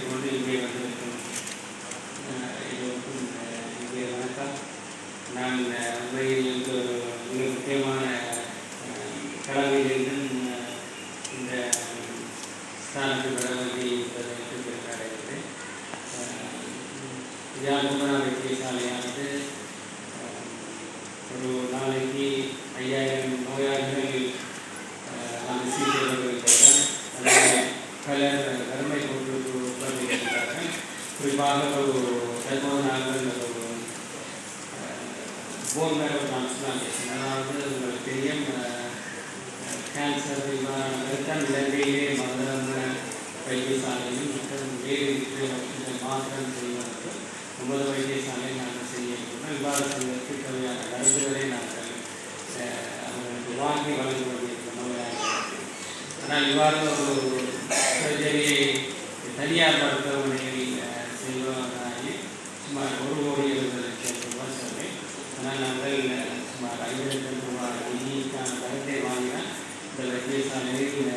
கொண்டு இங்கே வந்திருக்கும் இங்கே வணக்கம் நான் உண்மையில் ஒரு மிக முக்கியமான கடமையிலிருந்து இந்த ஸ்தானத்துக்கு வர வேண்டி வைத்தியசாலையானது ஒரு நாளைக்கு ஐயாயிரம் நோயாளிகள் அந்த சிகிச்சைகள் கல்யாண கருமை வறுமை கொண்டு உட்கார்ந்திருக்கிறார்கள் குறிப்பாக ஒரு பதிமூணு நாட்கள் ஒரு போன் மேரோ டிரான்ஸ்பிளான்டேஷன் அதாவது உங்களுக்கு தெரியும் கேன்சர் இவ்வாறான இலங்கையிலே மருந்த வைத்தியசாலையும் மற்றும் வேறு மாற்றம் செய்வதற்கு ஒன்பது வைத்தியசாலை நாங்கள் செய்ய விவாதத்திற்கு தேவையான கருத்துக்களை நாங்கள் அவர்களுக்கு வாங்கி வழங்கி கொண்டிருக்கிறோம் ஆனால் இவ்வாறு ஒரு சர்ஜரியை தனியார் மருத்துவமனையில் அஹ், செய்வதாகி சுமார் ஒரு கோடி எழுபது லட்சம் ரூபாய் செலவை. ஆனால் நாங்கள் சுமார் ஐந்து லட்சம் ரூபாய் நிதிக்கான கருத்தை வாங்கினால் இந்த வைத்தியசாலையில்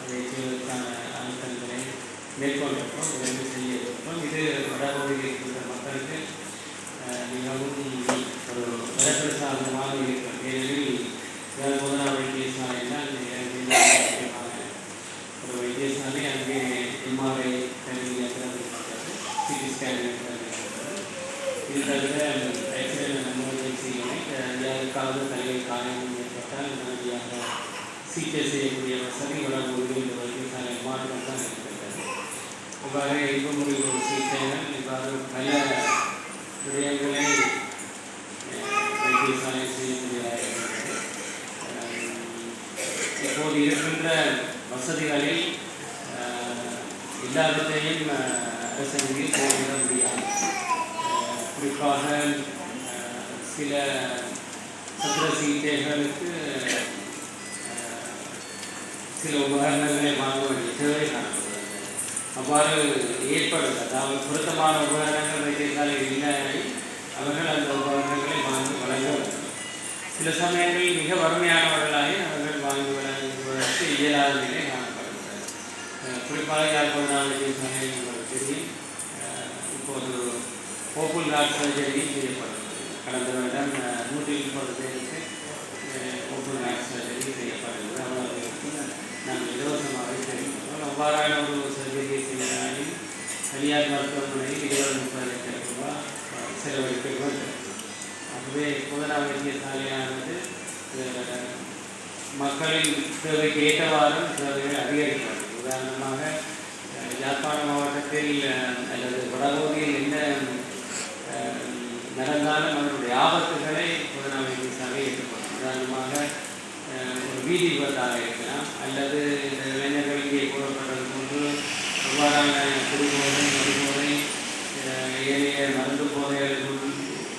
அதை செய்வதற்கான அழுத்தங்களை மேற்கொண்டிருக்கிறோம் விரைந்து செய்ய இருக்கிறோம் இது வடபகுதியில் இருக்கின்ற மக்களுக்கு மிகவும் ஒரு வரப்பிரசாதமாக இருக்கிறது. ஏனெனில் முதலா வைத்தியசாலையில் சிகிச்சை செய்யக்கூடிய வசதி வளர்ந்து இந்த வைத்தியசாலை மாற்றம் தான் இருக்கிறது இவ்வாறு எலும்பு முறிவு சிகிச்சைகள் இவ்வாறு பல விடயங்களை வைத்தியசாலை செய்யக்கூடியதாக இருக்கிறது இப்போது இருக்கின்ற வசதிகளில் அஹ், எல்லாவற்றையும் அஹ், அரசு நிதியில் முடியாது. குறிப்பாக சில சத்திர சிகிச்சைகளுக்கு சில உபகரணங்களை வாங்க வேண்டிய தேவை காணப்படுகிறது அவ்வாறு ஏற்படுது அதாவது பொருத்தமான உபகரணங்கள் வைத்தியசாலையில் இல்லை? அவர்கள் அந்த உபகரணங்களை வாங்கி வழங்க வேண்டும். சில சமயங்களில் மிக வறுமையானவர்களாக அவர்கள் வாங்கி வழங்குவதற்கு இயலாத நிலை காணப்படுகிறது குறிப்பாக குறிப்பாக நாளைக்கு வைத்தியசாலை உங்களுக்கு தெரியும். இப்போது ஓப்புல் ஹார்ட் சர்ஜரி செய்யப்படுகிறது பாராயண அவ்வாறான ஒரு சர்ஜரியை தனியார் மருத்துவமனையில் இருபது முப்பது லட்சம் ரூபாய் அஹ், செலவழிக்க வேண்டும் ஆகவே பொதுநா மக்களின் தேவைக்கு ஏற்றவாறும் சேவைகள் அதிகரிக்கிறது உதாரணமாக அஹ், யாழ்ப்பாண மாவட்டத்தில் அல்லது வடகோதியில் என்ன நடந்தாலும் அதனுடைய ஆபத்துகளை பொதுநா வைத்தியசாலை ஏற்றுக்கொள்ளும் உதாரணமாக ஒரு வீதி விபத்தாக இருக்கலாம் அல்லது இந்த இளைஞர்கள் குடிபோதை மறுபோதை ஏனைய மருந்து போதைகளுக்கு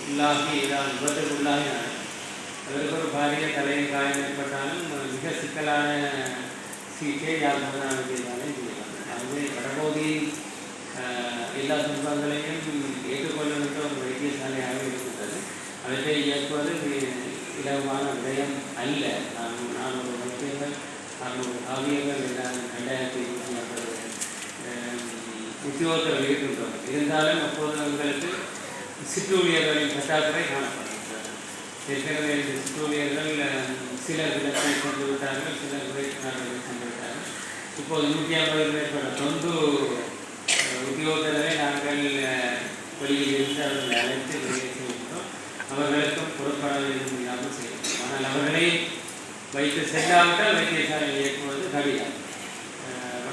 உள்ளாகி ஏதாவது விபத்துக்கு உள்ளாகினாலும் அதற்கு ஒரு பாரிய தலையை காயம் ஏற்பட்டாலும் மிக சிக்கலான சிகிச்சை யாழ்ப்பாண வைத்தியசாலை அதுவே ஆகவே எல்லா துன்பங்களையும் ஏற்றுக்கொள்ளுகின்ற ஒரு வைத்தியசாலையாக இருக்கின்றது அவற்றை இயக்குவது இலவமான விடயம் அல்ல. நான் நானூறு வைத்தியங்கள் அறுநூறு காவியங்கள் எல்லாம் ரெண்டாயிரத்தி உத்தியோகத்தில் இருக்கின்றனர். இருந்தாலும் அப்போது எங்களுக்கு சிற்றூழியர்களின் பற்றாக்குறை காணப்படுகின்றது. ஏற்கனவே இந்த சிற்றூழியர்கள் அஹ், சிலர் விலக்கை சென்று விட்டார்கள் சிலர் விளையாடுகளை கொண்டு விட்டார்கள். இப்போது நூற்றி ஐம்பது மேற்பட்ட தொண்டு உத்தியோகத்திலே நாங்கள் அஹ், வெளியில் இருந்து அவர்களை அழைத்து வெளியே செய்கின்றோம் அவர்களுக்கும் பொறுப்பட இல்லாமல் செய்கிறோம் ஆனால் அவர்களை வைத்து செல்லாவிட்டால் வைத்தியசாலையில் இயக்குவது கடினம்.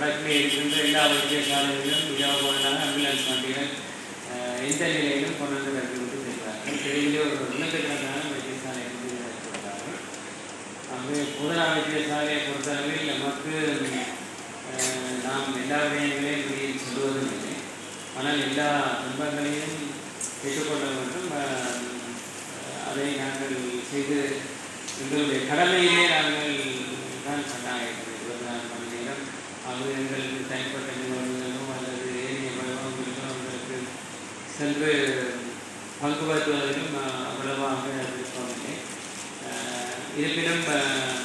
வடக்கிலே இருக்கின்ற எல்லா வைத்தியசாலைகளிலும் இலவசமான ஆம்புலன்ஸ் வண்டிகள் அஹ், எந்த நிலையிலும் கொண்டு வந்து கட்டி விட்டு செல்வார்கள் ஒரு நூற்றுக்கணக்கான வைத்தியசாலை இருந்து இருக்கிறார்கள் ஆகவே பொதுநா வைத்தியசாலையை பொறுத்தளவில் நமக்கு அஹ், நாம் எல்லா விடயங்களையும் வெளியில் சொல்லுவதும் இல்லை. ஆனால் எல்லா துன்பங்களையும் ஏற்றுக்கொள்ள வேண்டும் அஹ், அதை நாங்கள் செய்து எங்களுடைய கடமையிலே நாங்கள் தான் கட்டாயம் இருபத்தி நாலு மணி நேரம் அது எங்களுக்கு தனிப்பட்ட நிறுவனங்களோ அல்லது ஏனைய வலுவங்களுக்கோ அவங்களுக்கு சென்று பங்கு பெற்றுவதிலும் அவ்வளவாக விருப்பமில்லை. இருப்பினும்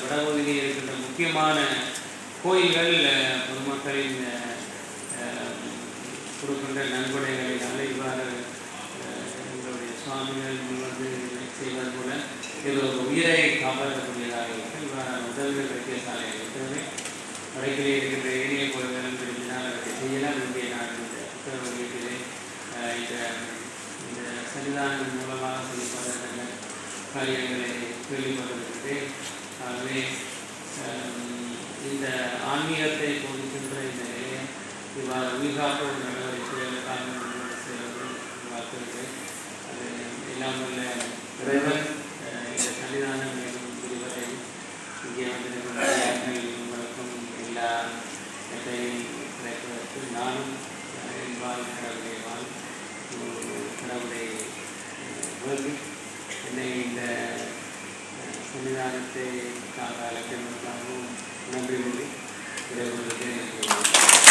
வடபகுதியில் இருக்கின்ற முக்கியமான கோயில்கள் பொதுமக்களின் அஹ், அஹ், கொடுக்கின்ற இவ்வாறு எங்களுடைய சுவாமிகள் முன்வந்து செய்வது போல இது ஒரு உயிரை காப்பாற்றக்கூடியதாக இருக்கும் இவ்வாறு உதவிகள் வைத்தியசாலைகள் இருக்கிறது. வடக்கிலே இருக்கின்ற ஏனைய கோயில்கள் காரியங்களை கேள்விப்பட்டிருக்கிறேன். ஆகவே இந்த ஆன்மீகத்தை போதிக்கின்ற இந்த நிலையை இவ்வாறு உயிர்காப்பு நடவடிக்கைகள் காரணங்கள் செய்வது வாழ்த்துகிறேன் அது இல்லாமல் இறைவன் இந்த சன்னிதானம் மேலும் விரிவதை இங்கே வந்திருக்கிற உங்களுக்கும் எல்லா எதையும் கிடைப்பதற்கு நானும் என்பால் கடவுளை வாழ் கடவுளை அஹ், வேண்டி നെയ്യിന്റെ സംവിധാനത്തെ കാലത്തെ നിർത്താനും നമ്പി കൂടി ഇതേപോലെ